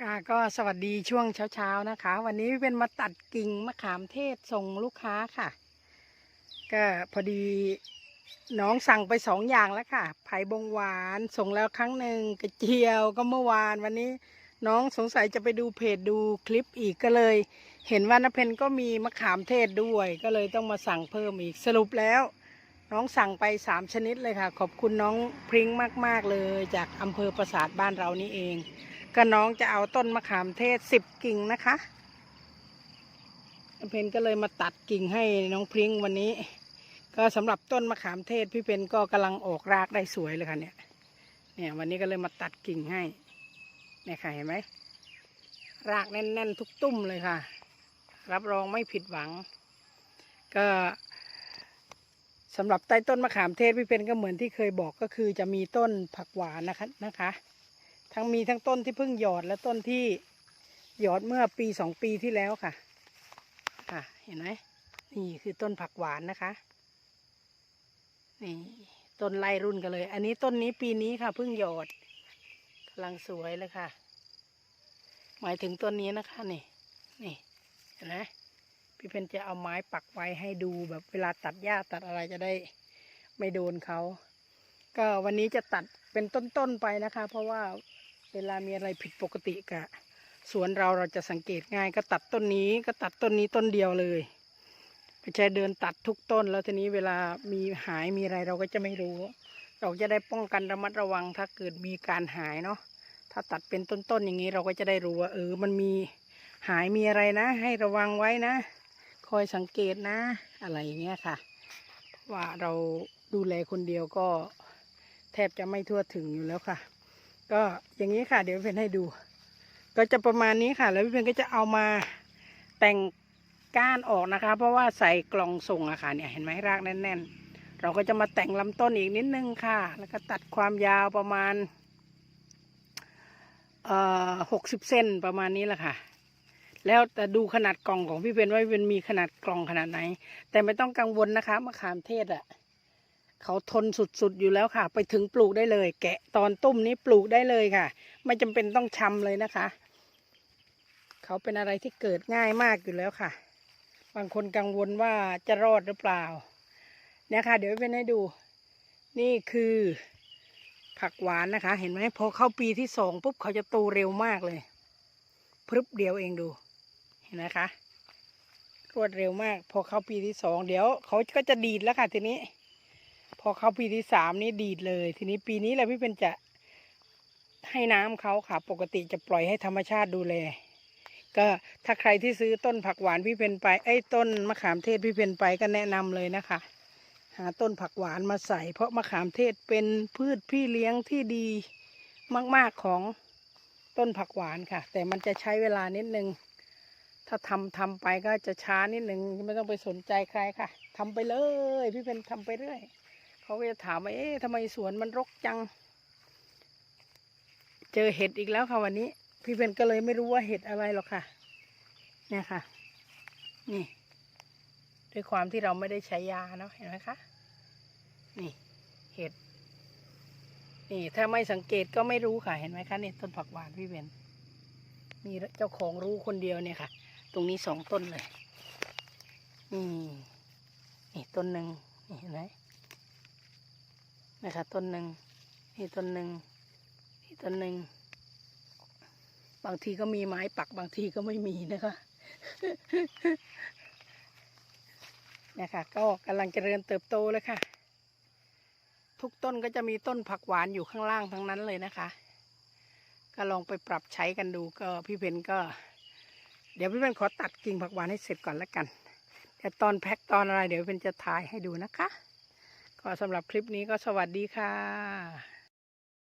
ค่ะก็สวัสดีช่วงเช้าๆนะคะ วันนี้เป็นมาตัดกิ่งมะขามเทศส่งลูกค้าค่ะ ก็พอดีน้องสั่งไปสองอย่างแล้วค่ะ ไผ่บงหวานส่งแล้วครั้งหนึ่งกระเจียวก็เมื่อวานวันนี้น้องสงสัยจะไปดูเพจดูคลิปอีกก็เลย เห็นว่านาเพนก็มีมะขามเทศด้วย ก็เลยต้องมาสั่งเพิ่มอีกสรุปแล้ว น้องสั่งไปสามชนิดเลยค่ะ ขอบคุณน้องพริ้งมาก ๆเลยจากอำเภอปราสาทบ้านเรานี่เอง ก็น้องจะเอาต้นมะขามเทศสิบกิ่งนะคะเพนก็เลยมาตัดกิ่งให้น้องพริ้งวันนี้ ก็สำหรับต้นมะขามเทศพี่เพนก็กำลังออกรากได้สวยเลยค่ะเนี่ย เนี่ยวันนี้ก็เลยมาตัดกิ่งให้เนี่ยค่ะเห็นไหมรากแน่นๆทุกตุ้มเลยค่ะ รับรองไม่ผิดหวัง ก็สำหรับใต้ต้นมะขามเทศพี่เพนก็เหมือนที่เคยบอกก็คือจะมีต้นผักหวานนะคะนะคะ ทั้งมีทั้งต้นที่เพิ่งหยอดและต้นที่หยอดเมื่อปีสองปีที่แล้วค่ะ ค่ะ เห็นไหมนี่คือต้นผักหวานนะคะ นี่ต้นไล่รุ่นกันเลย อันนี้ต้นนี้ปีนี้ค่ะเพิ่งหยอดกำลังสวยเลยค่ะ หมายถึงต้นนี้นะคะนี่ นี่เห็นไหมพี่เพนจะเอาไม้ปักไว้ให้ดูแบบเวลาตัดหญ้าตัดอะไรจะได้ไม่โดนเขา ก็วันนี้จะตัดเป็นต้นๆไปนะคะ เพราะว่า เวลามีอะไรผิดปกติกับสวนเราเราจะสังเกตง่ายก็ตัดต้นนี้ก็ตัดต้นนี้ต้นเดียวเลยไม่ใช่เดินตัดทุกต้น แล้วทีนี้เวลามีหายมีอะไรเราก็จะไม่รู้ เราจะได้ป้องกันระมัดระวังถ้าเกิดมีการหายเนาะถ้าตัดเป็นต้นๆอย่างนี้เราก็จะได้รู้ว่าเออมันมีหายมีอะไรนะ ให้ระวังไว้นะ คอยสังเกตนะ อะไรอย่างเงี้ยค่ะ ว่าเราดูแลคนเดียวก็แทบจะไม่ทั่วถึงอยู่แล้วค่ะ ก็อย่างนี้ค่ะ เดี๋ยวพี่เพนให้ดู ก็จะประมาณนี้ค่ะ แล้วพี่เพนก็จะเอามาแต่งก้านออกนะคะ เพราะว่าใส่กล่องส่งอะค่ะเนี่ยเห็นไหมรากแน่น ๆ เราก็จะมาแต่งลำต้นอีกนิดนึงค่ะ แล้วก็ตัดความยาวประมาณเอ่อหกสิบเซนประมาณนี้แหละค่ะ แล้วแต่ดูขนาดกล่องของพี่เพนว่าพี่เพนมีขนาดกล่องขนาดไหน แต่ไม่ต้องกังวลนะคะมะขามเทศอะ เขาทนสุดๆอยู่แล้วค่ะ ไปถึงปลูกได้เลย แกะตอนตุ้มนี้ปลูกได้เลยค่ะ ไม่จำเป็นต้องชำเลยนะคะ เขาเป็นอะไรที่เกิดง่ายมากอยู่แล้วค่ะ บางคนกังวลว่าจะรอดหรือเปล่า เนี่ยค่ะ เดี๋ยวเป็นให้ดู นี่คือผักหวานนะคะ เห็นไหมพอเข้าปีที่สองปุ๊บเขาจะโตเร็วมากเลยพรึบเดียวเองดู เห็นนะคะรวดเร็วมาก พอเข้าปีที่สองเดี๋ยวเขาก็จะดีดแล้วค่ะทีนี้ อเข้าปีที่สามนี่ดีดเลย ทีนี้ปีนี้แหละพี่เป็นจะให้น้ำเขาค่ะ ปกติจะปล่อยให้ธรรมชาติดูแล ก็ถ้าใครที่ซื้อต้นผักหวานพี่เพนไปไอ้ต้นมะขามเทศพี่เพนไปก็แนะนำเลยนะคะ หาต้นผักหวานมาใส่ เพราะมะขามเทศเป็นพืชพี่เลี้ยงที่ดีมาก ๆของต้นผักหวานค่ะ แต่มันจะใช้เวลานิดนึง ถ้าทำทำไปก็จะช้านิดนึงไม่ต้องไปสนใจใครค่ะทำไปเลย พี่เพนทำไปเรื่อย เขาก็จะถามว่าเอ๊ะทำไมสวนมันรกจัง เจอเห็ดอีกแล้วค่ะวันนี้ พี่เพนก็เลยไม่รู้ว่าเห็ดอะไรหรอกค่ะ เนี่ยค่ะ นี่ด้วยความที่เราไม่ได้ใช้ยาเนาะเห็นไหมคะนี่เห็ด นี่ถ้าไม่สังเกตก็ไม่รู้ค่ะ เห็นไหมคะนี่ต้นผักหวานพี่เพนมีเจ้าของรู้คนเดียวเนี่ยค่ะ ตรงนี้สองต้นเลยนี่นี่ต้นหนึ่งนี่เห็นไหม นะคะต้นหนึ่งนี่ต้นหนึ่งนี่ต้นหนึ่งบางทีก็มีไม้ปักบางทีก็ไม่มีนะคะเนี่ยค่ะก็กำลังเจริญเติบโตเลยค่ะ ทุกต้นก็จะมีต้นผักหวานอยู่ข้างล่างทั้งนั้นเลยนะคะ ก็ลองไปปรับใช้กันดูก็พี่เพนก็ เดี๋ยวพี่เพนขอตัดกิ่งผักหวานให้เสร็จก่อนแล้วกันแต่ตอนแพ็คตอนอะไรเดี๋ยวพี่เพนจะถ่ายให้ดูนะคะ ก็สำหรับคลิปนี้ก็สวัสดีค่ะ